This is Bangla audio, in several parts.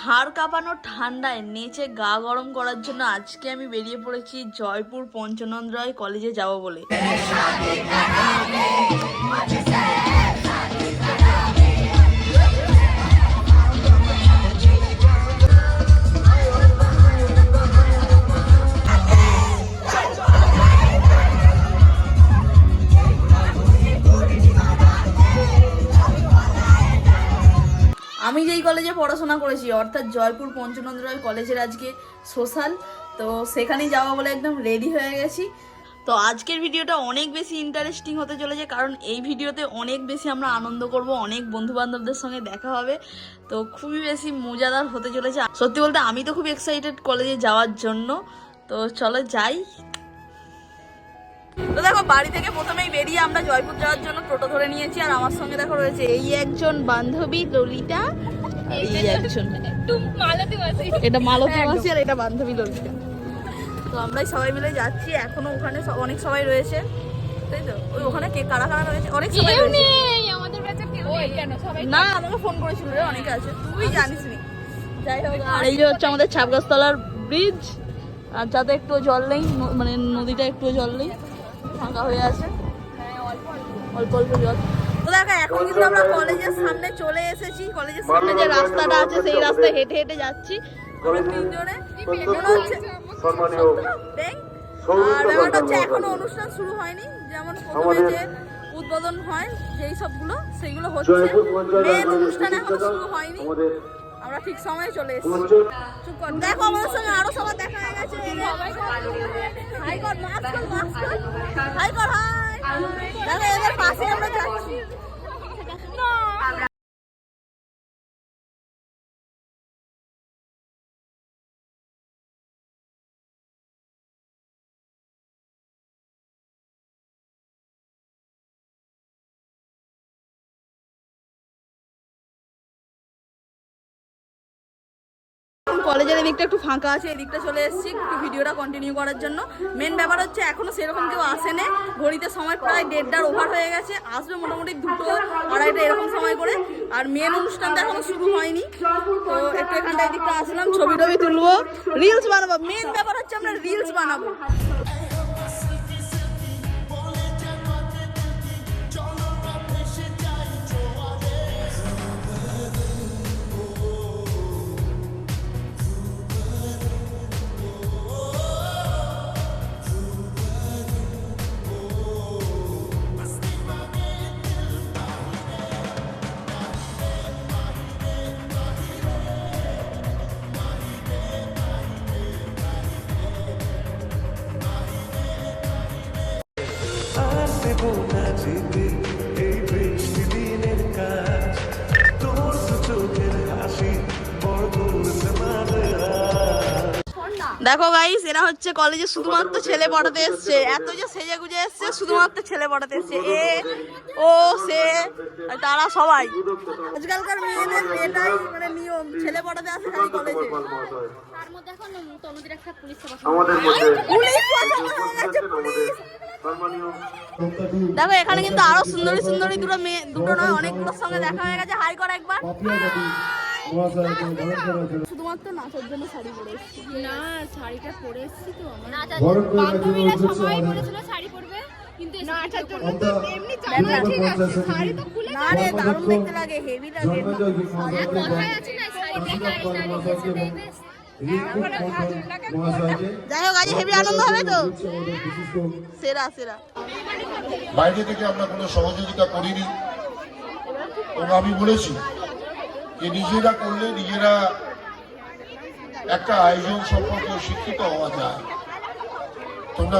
হাড় কাঁপানো ঠান্ডায় নেচে গা গরম করার জন্য আজকে আমি বেরিয়ে পড়েছি জয়পুর পঞ্চনন্দ রায় কলেজে যাব বলে। আমি যেই কলেজে পড়াশোনা করেছি, অর্থাৎ জয়পুর পঞ্চনন্দ রায় কলেজের আজকে সোশ্যাল তো সেখানেই যাওয়া বলে একদম রেডি হয়ে গেছি। তো আজকের ভিডিওটা অনেক বেশি ইন্টারেস্টিং হতে চলেছে, কারণ এই ভিডিওতে অনেক বেশি আমরা আনন্দ করব, অনেক বন্ধু বান্ধবদের সঙ্গে দেখা হবে। তো খুবই বেশি মজাদার হতে চলেছে। সত্যি বলতে, আমি তো খুব এক্সাইটেড কলেজে যাওয়ার জন্য। তো চলো যাই। তো দেখো বাড়ি থেকে প্রথমেই বেরিয়ে আমরা জয়পুর যাওয়ার জন্য টোটো ধরে নিয়েছি আর আমার সঙ্গে দেখো রয়েছে এই একজন বান্ধবী ললিতা। এই একজন। এটা মালতী মাসি আর এটা বান্ধবী ললিতা। তো আমরাই সবাই মিলে যাচ্ছি এখনও ওখানে অনেক সবাই রয়েছে। তাই তো? ওই ওখানে কে কারা কারা রয়েছে? অনেক সবাই রয়েছে। না আমাকে ফোন করেছিল রে অনেকে আছে। তুই জানিস নি। যাই হোক আর এই যে হচ্ছে আমাদের ছাপগাছতলার ব্রিজ আর যাতে একটু জল নেই মানে নদীটা একটু জল নেই। ফাঁকা হয়ে আছে। অল্প অল্প জল। তো দেখো এখন কিন্তু আমরা কলেজের সামনে চলে এসেছি। কলেজের সামনে যে রাস্তাটা আছে সেই রাস্তায় হেঁটে হেঁটে যাচ্ছি। আমরা তিনজনে। আর ব্যাপারটা হচ্ছে এখনও অনুষ্ঠান শুরু হয়নি। যেমন প্রথমে যে উদ্বোধন হয় যেই সবগুলো সেইগুলো হচ্ছে। মেন অনুষ্ঠান এখনও শুরু হয়নি। আমরা ঠিক সময়ে চলে এসেছি। দেখো আমাদের সঙ্গে আরও সবার দেখা হয়ে গেছে। হাই কর হাই কর হাই দেখো এদের পাশে আমরা যাচ্ছি। কলেজের এদিকটা একটু ফাঁকা আছে, এদিকটা চলে এসেছি একটু ভিডিওটা কন্টিনিউ করার জন্য। মেন ব্যাপার হচ্ছে এখনও সেরকম কেউ আসেনি। ঘড়িতে সময় প্রায় দেড়টার ওভার হয়ে গেছে, আসবে মোটামুটি দুটো, আড়াইটা এরকম সময় করে। আর মেন অনুষ্ঠানটা এখনও শুরু হয়নি। তো একটু এখানটা এদিকটা আসলাম ছবি টবি তুলবো রিলস বানাবো। মেন ব্যাপার হচ্ছে আমরা রিলস বানাবো। দেখো গাইস এরা হচ্ছে কলেজে শুধুমাত্র ছেলে পড়াতে এসছে। এত যে সেজে গুজে এসছে শুধুমাত্র ছেলে পড়াতে এসছে। এ ও সে তারা সবাই। আজকালকার মেয়েদের এটাই মানে নিয়ম ছেলে পড়াতে আসে খালি কলেজে তার মধ্যে এখন তনুদের একটা পুলিশ সেবা আমাদের মধ্যে পুলিশ পছন্দ গেছে পুলিশ। সম্মানীয় দেখো এখানে কিন্তু আরও সুন্দরী সুন্দরী দুটো মেয়ে দুটো নয় অনেকগুলোর সঙ্গে দেখা হয়ে গেছে। হাই কর একবার। শুধুমাত্র নাচের জন্য শাড়ি পরে এসেছি। না শাড়িটা পরে এসেছি তো আমার। বান্ধবীরা সবাই বলেছিল শাড়ি পরবে কিন্তু নাচার জন্য। তো এমনি চাদর ঠিক আছে শাড়ি তো খুলে না রে দারুণ দেখতে লাগে হেভি লাগে। কথায় আছে না শাড়ি দেখা শাড়ি দেখে। যাই হোক আজ হেভি আনন্দ হবে তো? সেরা সেরা। বাইরে থেকে আমরা কোনো সহযোগিতা করিনি। এবং আমি বলেছি যে নিজেরা করলে নিজেরা একটা আয়োজন সম্পর্কে শিক্ষিত হওয়া যায়। তোমরা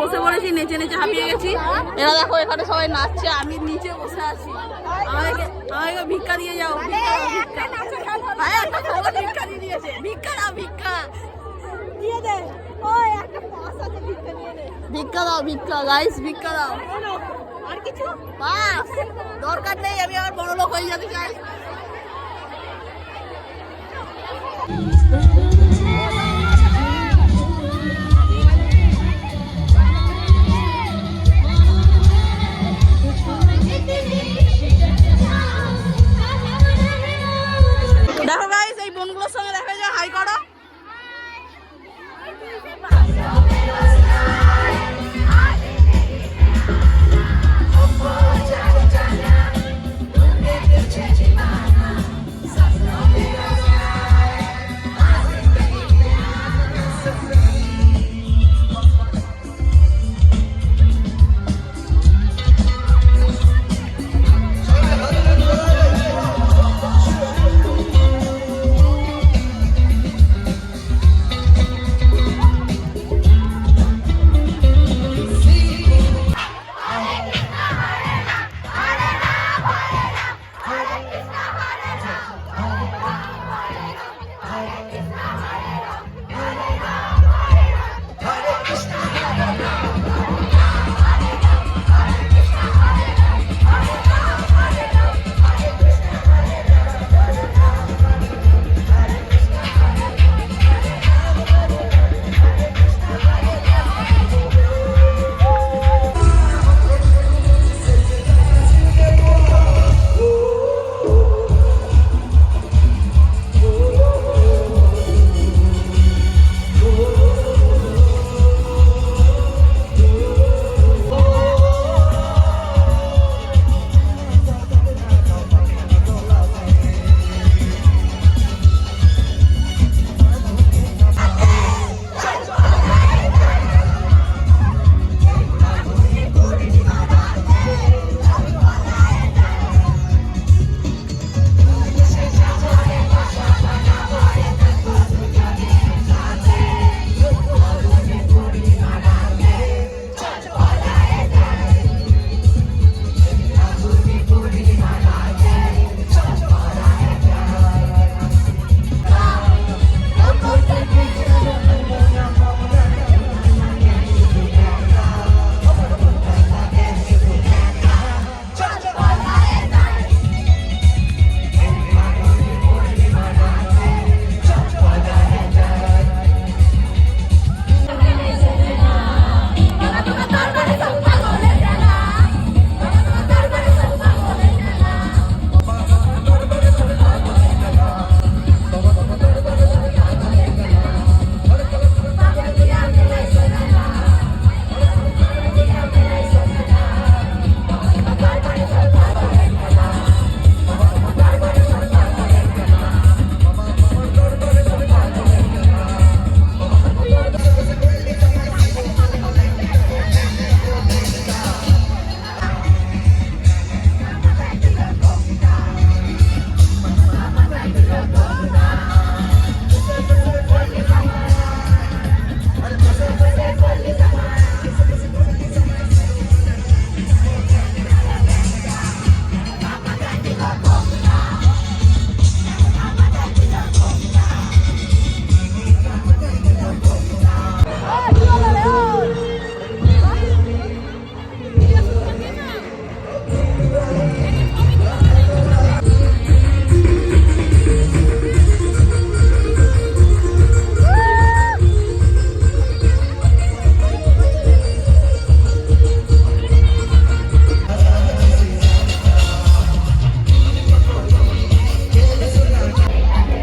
বসে পড়েছি নেচে নেচে হাঁপিয়ে গেছি। এরা দেখো এখানে সবাই নাচছে আমি নিচে বসে আছি। আমাকে আমাকে ভিক্ষা দিয়ে যাও ভিক্ষা দাও, ভিক্ষা ভিক্ষা দিয়ে দিয়েছে। ভিক্ষা দাও ভিক্ষা। দিয়ে দে। ওই একটা পাস আছে ভিক্ষা নিয়ে নে ভিক্ষা দাও ভিক্ষা গাইস ভিক্ষা দাও। আর কিছু? বাস দরকার নেই আমি আবার বড় লোক হয়ে যেতে চাই।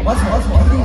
我瞅我瞅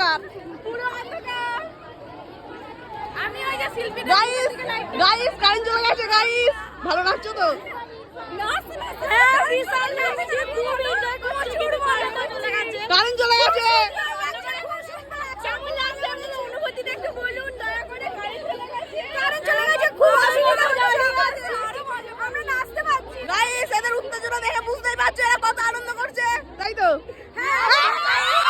অন্ধকার আমি ওই যে শিল্পী গাইস কারেন্ট চলে গেছে গাইস ভালো লাগছো তো হ্যাঁ কারেন্ট চলে গেছে এদের উত্তেজনা দেখে বুঝতেই পারছ এরা কত আনন্দ করছে তাই তো গাইস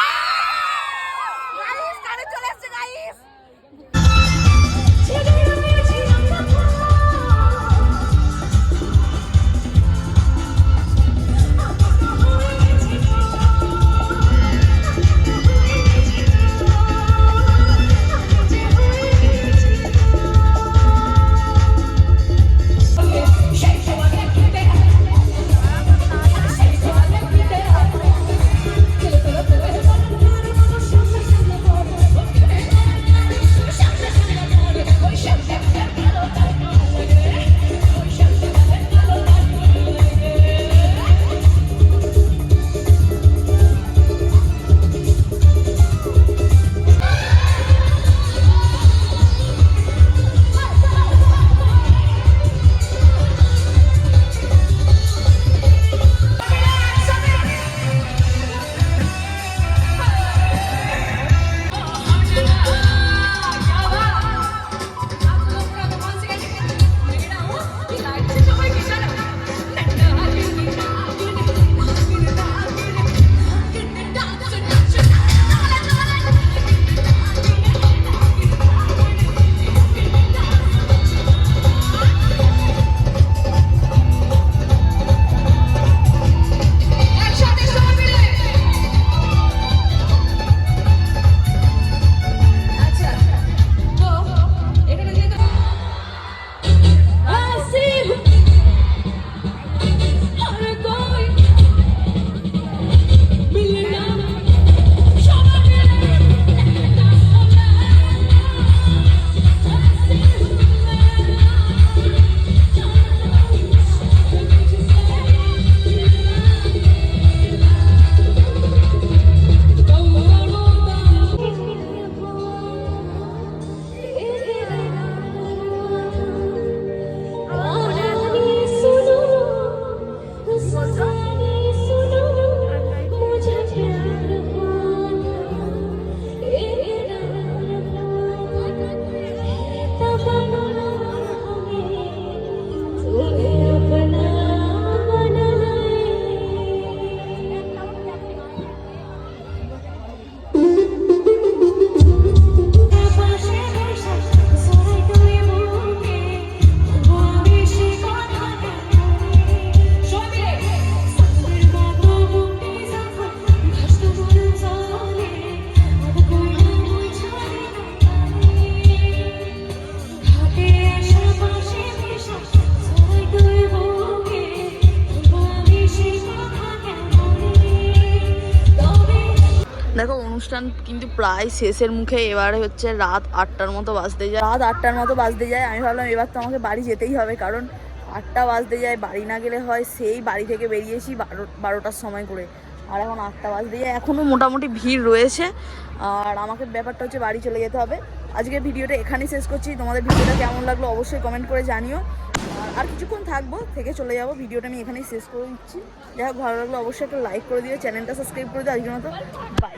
অনুষ্ঠান কিন্তু প্রায় শেষের মুখে। এবারে হচ্ছে রাত আটটার মতো বাজতে যায়। রাত আটটার মতো বাজতে যায়। আমি ভাবলাম এবার তো আমাকে বাড়ি যেতেই হবে, কারণ আটটা বাজতে যায়। বাড়ি না গেলে হয় সেই বাড়ি থেকে বেরিয়েছি বারো, বারোটার সময় করে। আর এখন আটটা বাজতে যায়। এখনও মোটামুটি ভিড় রয়েছে। আর আমাকে ব্যাপারটা হচ্ছে বাড়ি চলে যেতে হবে। আজকে ভিডিওটা এখানেই শেষ করছি। তোমাদের ভিডিওটা কেমন লাগল অবশ্যই কমেন্ট করে জানিও। আর- কিছুক্ষণ থাকব, থেকে চলে যাব। ভিডিওটা আমি এখানেই শেষ করে দিচ্ছি। যাই হোক, ভালো লাগল অবশ্যই একটা লাইক করে দিও। চ্যানেলটা সাবস্ক্রাইব করে দিও। আজকের মতো বাই